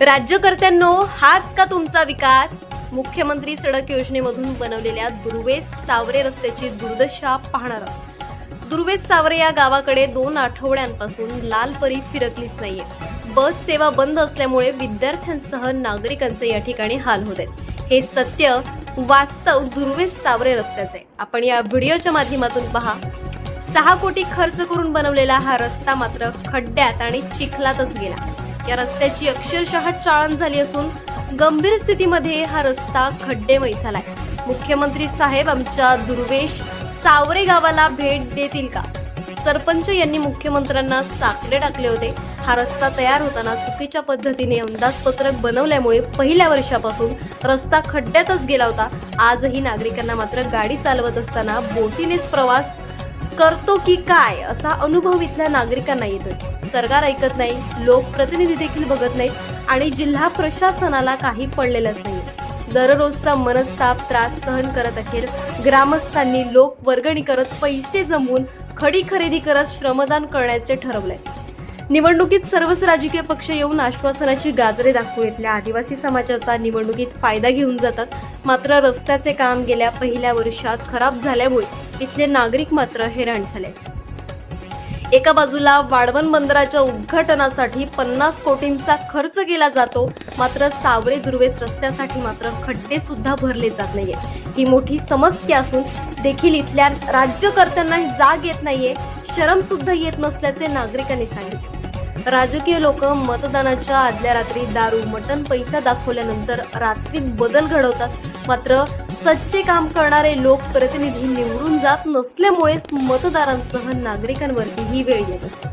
राज्यकर्त्यांनो हाच का तुमचा विकास? मुख्यमंत्री सडक योजनेमधून बनवलेल्या दुर्वेस सावरे रस्त्याची दुर्दशा पाहणार आहोत. दुर्वेस सावरे या गावाकडे दोन आठवड्यांपासून लाल परी फिरकलीच नाहीये. बस सेवा बंद असल्यामुळे विद्यार्थ्यांसह नागरिकांचे या ठिकाणी हाल होत आहेत. हे सत्य वास्तव दुर्वेस सावरे रस्त्याचे आपण या व्हिडिओच्या माध्यमातून पहा. सहा कोटी खर्च करून बनवलेला हा रस्ता मात्र खड्ड्यात आणि चिखलातच गेला. या रस्त्याची अक्षरशः चाळण झाली असून गंभीर स्थितीमध्ये हा रस्ता खड्डेमय झालाय. मुख्यमंत्री साहेब आमच्या दुर्वेश सावरे गावाला भेट देतील का? सरपंच यांनी मुख्यमंत्र्यांना साकडे टाकले होते. हा रस्ता तयार होताना चुकीच्या पद्धतीने अंदाजपत्रक बनवल्यामुळे पहिल्या वर्षापासून रस्ता खड्ड्यातच गेला होता. आजही नागरिकांना मात्र गाडी चालवत असताना बोटीनेच प्रवास करतो की काय असा अनुभव इथल्या नागरिकांना येतोय. सरकार ऐकत नाही लोकप्रतिनिधी देखील बघत नाहीत आणि जिल्हा प्रशासनाला काही पडलेलंच नाही दररोजचा मनस्ताप त्रास सहन करत अखेर ग्रामस्थांनी लोक वर्गणी करत पैसे जमवून खडी खरेदी करत श्रमदान करण्याचे ठरवलंय. निवडणुकीत सर्वच राजकीय पक्ष येऊन आश्वासनाची गाजरे दाखवू इथल्या आदिवासी समाजाचा निवडणुकीत फायदा घेऊन जातात. मात्र रस्त्याचे काम गेल्या पहिल्या वर्षात खराब झाल्यामुळे इथले नागरिक मात्र हैराण झाले. एका बाजूला वाढवण बंदराच्या उद्घाटनासाठी पन्नास कोटींचा खर्च केला जातो मात्र सावरे दुर्वेस रस्त्यासाठी मात्र खड्डे सुद्धा भरले जात नाहीये. ही मोठी समस्या असून देखील इथल्या राज्यकर्त्यांना जाग येत नाहीये शरम सुद्धा येत नसल्याचे नागरिकांनी सांगितले. राजकीय लोक मतदानाच्या आदल्या रात्री दारू मटन पैसा दाखवल्यानंतर रात्रीत बदल घडवतात. मात्र सच्चे काम करणारे लोक प्रतिनिधी निवडून जात नसल्यामुळेच मतदारांसह नागरिकांवरती ही वेळ येत असते.